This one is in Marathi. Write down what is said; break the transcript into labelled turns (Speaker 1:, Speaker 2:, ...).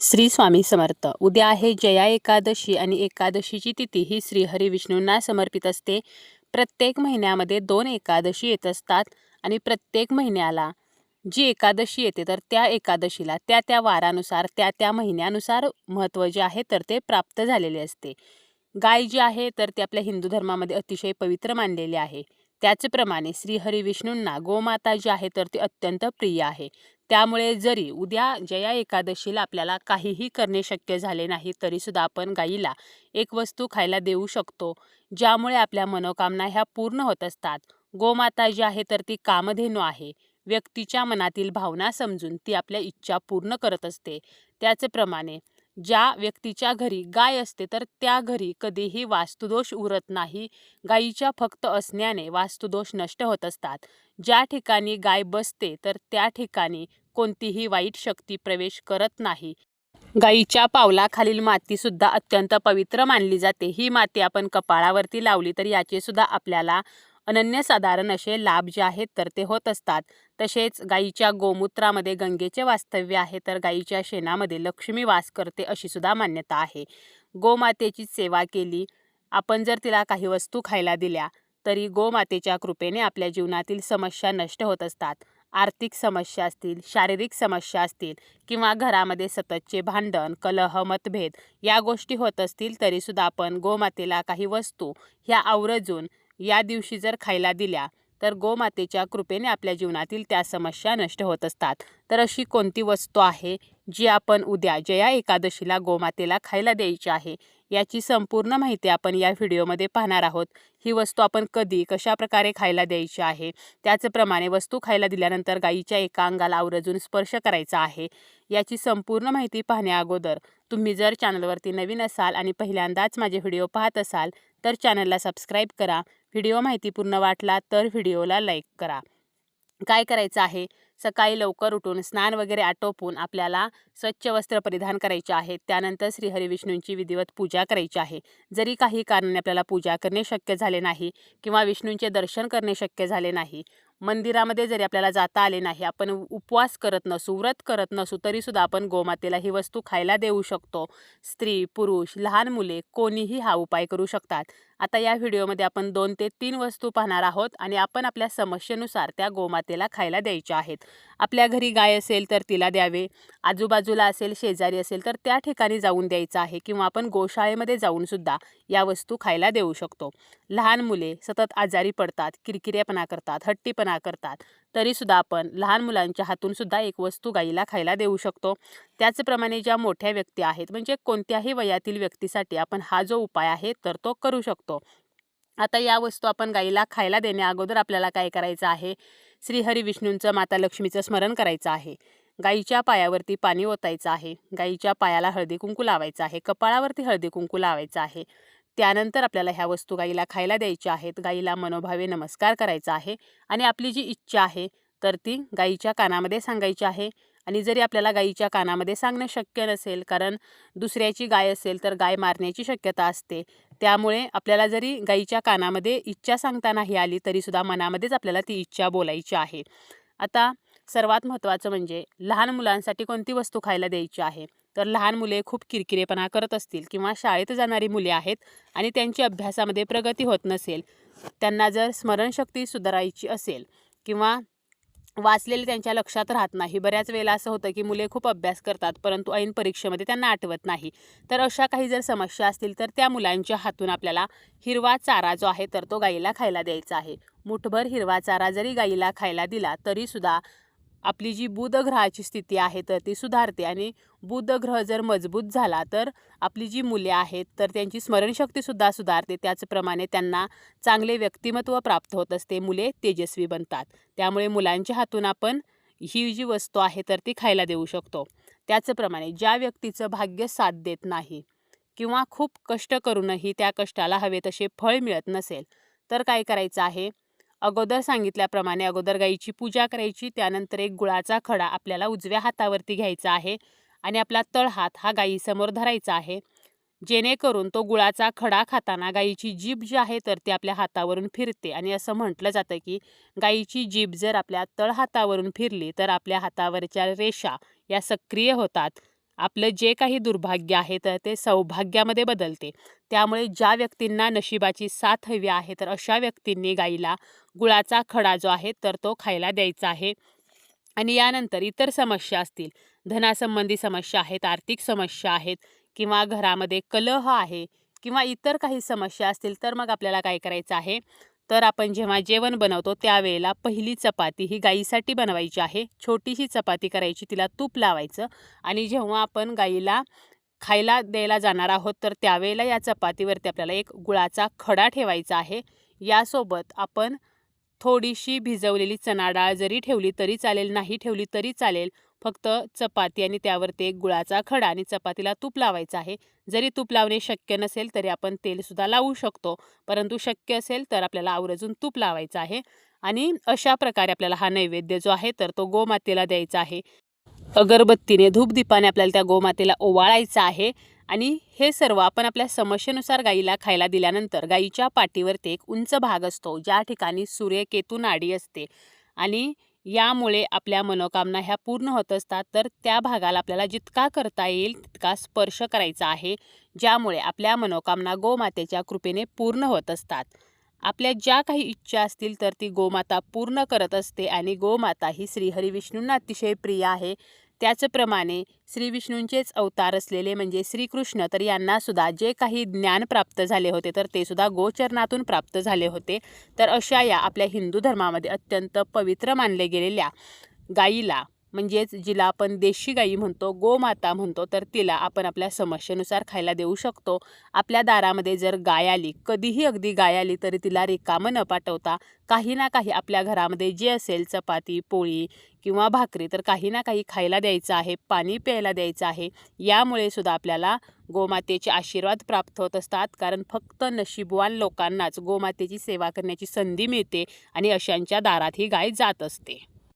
Speaker 1: श्री स्वामी समर्थ. उद्या आहे जया एकादशी आणि एकादशीची तिथी. ही श्रीहरी विष्णूंना समर्पित असते. प्रत्येक महिन्यामध्ये दोन एकादशी येत असतात आणि प्रत्येक महिन्याला जी एकादशी येते तर त्या एकादशीला त्या त्या वारानुसार त्या त्या महिन्यानुसार महत्त्व जे आहे तर ते प्राप्त झालेले असते. गाय जी आहे तर ते आपल्या हिंदू धर्मामध्ये अतिशय पवित्र मानलेले आहे. त्याचप्रमाणे श्रीहरी विष्णूंना गोमाता जी आहे तर ती अत्यंत प्रिय आहे. त्यामुळे जरी उद्या जया एकादशीला आपल्याला काहीही करणे शक्य झाले नाही तरीसुद्धा आपण गाईला एक वस्तू खायला देऊ शकतो ज्यामुळे आपल्या मनोकामना ह्या पूर्ण होत असतात. गोमाता जी आहे तर ती कामधेनू आहे. व्यक्तीच्या मनातील भावना समजून ती आपल्या इच्छा पूर्ण करत असते. त्याचप्रमाणे ज्या व्यक्तीच्या घरी गाय असते तर त्या घरी कधीही वास्तुदोष उरत नाही. गायीच्या फक्त असण्याने वास्तुदोष नष्ट होत असतात. ज्या ठिकाणी गाय बसते तर त्या ठिकाणी कोणतीही वाईट शक्ती प्रवेश करत नाही. गाईच्या पावलाखालील मातीसुद्धा अत्यंत पवित्र मानली जाते. ही माती आपण कपाळावरती लावली तर याचे सुद्धा आपल्याला अनन्यसाधारण असे लाभ जे आहेत तर ते होत असतात. तसेच गाईच्या गोमूत्रामध्ये गंगेचे वास्तव्य आहे तर गाईच्या शेणामध्ये लक्ष्मी वास करते अशी सुद्धा मान्यता आहे. गोमातेची सेवा केली. आपण जर तिला काही वस्तू खायला दिल्या तरी गोमातेच्या कृपेने आपल्या जीवनातील समस्या नष्ट होत असतात. आर्थिक समस्या असतील शारीरिक समस्या असतील किंवा घरामध्ये सततचे भांडण कलह मतभेद या गोष्टी होत असतील तरीसुद्धा आपण गोमातेला काही वस्तू ह्या आवर्जून या दिवशी जर खायला दिल्या तर गोमातेच्या कृपेने आपल्या जीवनातील त्या समस्या नष्ट होत असतात. तर अशी कोणती वस्तू आहे? जी आपण उद्या जया एकादशीला गोमातेला खायला द्यायची आहे याची संपूर्ण माहिती आपण या व्हिडिओमध्ये पाहणार आहोत. ही वस्तू आपण कधी कशा प्रकारे खायला द्यायची आहे त्याचप्रमाणे वस्तू खायला दिल्यानंतर गायीच्या एका अंगाला आवर्जून स्पर्श करायचा आहे याची संपूर्ण माहिती पाहण्या अगोदर तुम्ही जर चॅनलवरती नवीन असाल आणि पहिल्यांदाच माझे व्हिडिओ पाहत असाल तर चॅनलला सबस्क्राईब करा. व्हिडिओ माहितीपूर्ण वाटला तर व्हिडिओला लाईक करा. काय करायचं आहे? सकाळी लवकर उठून स्नान वगैरे आटोपून आपल्याला स्वच्छ वस्त्र परिधान करायचे आहे. त्यानंतर श्रीहरिविष्णूंची विधिवत पूजा करायची आहे. जरी काही कारणाने आपल्याला पूजा करणे शक्य झाले नाही किंवा विष्णूंचे दर्शन करणे शक्य झाले नाही मंदिरामध्ये जरी आपल्याला जाता आले नाही आपण उपवास करत नसू व्रत करत नसू तरीसुद्धा आपण गोमातेला ही वस्तू खायला देऊ शकतो. स्त्री पुरुष लहान मुले कोणीही हा उपाय करू शकतात. आता या व्हिडिओमध्ये आपण दोन ते तीन वस्तू पाहणार आहोत आणि आपण आपल्या समस्येनुसार त्या गोमातेला खायला द्यायच्या आहेत. आपल्या घरी गाय असेल तर तिला द्यावे आजूबाजूला असेल शेजारी असेल तर त्या ठिकाणी जाऊन द्यायचं आहे किंवा आपण गोशाळेमध्ये जाऊनसुद्धा या वस्तू खायला देऊ शकतो. लहान मुले सतत आजारी पडतात किरकिरेपणा करतात हट्टीपणा करतात. तरीसुद्धा आपण लहान मुलांच्या हातूनसुद्धा एक वस्तू गाईला खायला देऊ शकतो. त्याचप्रमाणे ज्या मोठ्या व्यक्ती आहेत म्हणजे कोणत्याही वयातील व्यक्तीसाठी आपण हा जो उपाय आहे तर तो करू शकतो. आता या वस्तू आपण गाईला खायला देण्या अगोदर आपल्याला काय करायचं आहे? श्रीहरी विष्णूंचं माता लक्ष्मीचं स्मरण करायचं आहे. गाईच्या पायावरती पाणी ओतायचं आहे. गाईच्या पायाला हळदी कुंकू लावायचं आहे. कपाळावरती हळदी कुंकू लावायचं आहे. त्यानंतर आपल्याला ह्या वस्तू गाईला खायला द्यायच्या आहेत. गाईला मनोभावे नमस्कार करायचा आहे. आणि आपली जी इच्छा आहे तर ती गाईच्या कानामध्ये सांगायची आहे. आणि जरी आपल्याला गाईच्या कानामध्ये सांगणं शक्य नसेल कारण दुसऱ्याची गाय असेल तर गाय मारण्याची शक्यता असते. त्यामुळे आपल्याला जरी गाईच्या कानामध्ये इच्छा सांगता नाही आली तरीसुद्धा मनामध्येच आपल्याला ती इच्छा बोलायची आहे. आता सर्वात महत्त्वाचं म्हणजे लहान मुलांसाठी कोणती वस्तू खायला द्यायची आहे? तर लहान मुले खूप किरकिरेपणा करत असतील किंवा शाळेत जाणारी मुले आहेत आणि त्यांची अभ्यासामध्ये प्रगती होत नसेल त्यांना जर स्मरणशक्ती सुधारायची असेल किंवा वाचलेले त्यांच्या लक्षात राहत नाही. बऱ्याच वेळेला असं होतं की मुले खूप अभ्यास करतात परंतु ऐन परीक्षेमध्ये त्यांना आठवत नाही. तर अशा काही जर समस्या असतील तर त्या मुलांच्या हातून आपल्याला हिरवा चारा जो आहे तर तो गाईला खायला द्यायचा आहे. मुठभर हिरवा चारा जरी गाईला खायला दिला तरीसुद्धा आपली जी बुध ग्रहाची स्थिती आहे तर ती सुधारते. आणि बुध ग्रह जर मजबूत झाला तर आपली जी मुले आहेत तर त्यांची स्मरणशक्तीसुद्धा सुधारते. त्याचप्रमाणे त्यांना चांगले व्यक्तिमत्व प्राप्त होत असते. मुले तेजस्वी बनतात. त्यामुळे मुलांच्या हातून आपण ही जी वस्तू आहे तर ती खायला देऊ शकतो. त्याचप्रमाणे ज्या व्यक्तीचं भाग्य साथ देत नाही किंवा खूप कष्ट करूनही त्या कष्टाला हवे तसे फळ मिळत नसेल तर काय करायचं आहे? अगोदर सांगितल्याप्रमाणे अगोदर गाईची पूजा करायची त्यानंतर एक गुळाचा खडा आपल्याला उजव्या हातावरती घ्यायचा आहे आणि आपला तळहात हा गाईसमोर धरायचा आहे. जेणेकरून तो गुळाचा खडा खाताना गाईची जीभ जी आहे तर ती आपल्या हातावरून फिरते आणि असं म्हटलं जातं की गाईची जीभ जर आपल्या तळहातावरून फिरली तर आपल्या हातावरच्या रेषा या सक्रिय होतात. आपलं जे काही दुर्भाग्य आहे तर ते सौभाग्यामध्ये बदलते. त्यामुळे ज्या व्यक्तींना नशिबाची साथ हवी आहे तर अशा व्यक्तींनी गाईला गुळाचा खडा जो आहे तर तो खायला द्यायचा आहे. आणि यानंतर इतर समस्या असतील. धनासंबंधी समस्या आहेत आर्थिक समस्या आहेत किंवा घरामध्ये कलह आहे किंवा इतर काही समस्या असतील तर मग आपल्याला काय करायचं आहे? तर आपण जेव्हा जेवण बनवतो त्यावेळेला पहिली चपाती ही गाईसाठी बनवायची आहे. छोटीशी चपाती करायची तिला तूप लावायचं आणि जेव्हा आपण गाईला खायला द्यायला जाणार आहोत तर त्यावेळेला या चपातीवरती आपल्याला एक गुळाचा खडा ठेवायचा आहे. यासोबत आपण थोडीशी भिजवलेली चणाडाळ जरी ठेवली तरी चालेल नाही ठेवली तरी चालेल फक्त चपाती आणि त्यावरती एक गुळाचा खडा आणि चपातीला तूप लावायचं आहे. जरी तूप लावणे शक्य नसेल तरी आपण तेलसुद्धा लावू शकतो. परंतु शक्य असेल तर आपल्याला आवर्जून तूप लावायचं आहे. आणि अशा प्रकारे आपल्याला हा नैवेद्य जो आहे तर तो गोमातेला द्यायचा आहे. अगरबत्तीने धूपदीपाने आपल्याला त्या गोमातेला ओवाळायचं आहे. आणि हे सर्व आपण आपल्या समस्येनुसार गाईला खायला दिल्यानंतर गाईच्या पाठीवरती एक उंच भाग असतो. ज्या ठिकाणी सूर्यकेतू नाडी असते. आणि यामुळे आपल्या मनोकामना ह्या पूर्ण होत असतात. तर त्या भागाला आपल्याला जितका करता येईल तितका स्पर्श करायचा आहे ज्यामुळे आपल्या मनोकामना गोमातेच्या कृपेने पूर्ण होत असतात. आपल्या ज्या काही इच्छा असतील तर ती गोमाता पूर्ण करत असते आणि गोमाता ही श्रीहरी विष्णूंना अतिशय प्रिय आहे. त्याचप्रमाणे श्री विष्णूंचेच अवतार असलेले म्हणजे श्रीकृष्ण तर यांनासुद्धा जे काही ज्ञान प्राप्त झाले होते तर ते सुद्धा गोचरणातून प्राप्त झाले होते. तर अशा या आपल्या हिंदू धर्मामध्ये अत्यंत पवित्र मानले गेलेल्या गाईला म्हणजेच जिला आपण देशी गाई म्हणतो गोमाता म्हणतो तर तिला आपण आपल्या समस्येनुसार खायला देऊ शकतो. आपल्या दारामध्ये जर गाय आली कधीही अगदी गाय आली तरी तिला रिकामं न पाठवता काही ना काही आपल्या घरामध्ये जे असेल चपाती पोळी किंवा भाकरी तर काही ना काही खायला द्यायचं आहे पाणी प्यायला द्यायचं आहे. यामुळे सुद्धा आपल्याला गोमातेचे आशीर्वाद प्राप्त होत असतात. कारण फक्त नशीबवान लोकांनाच गोमातेची सेवा करण्याची संधी मिळते आणि अशांच्या दारात ही गाय जात असते.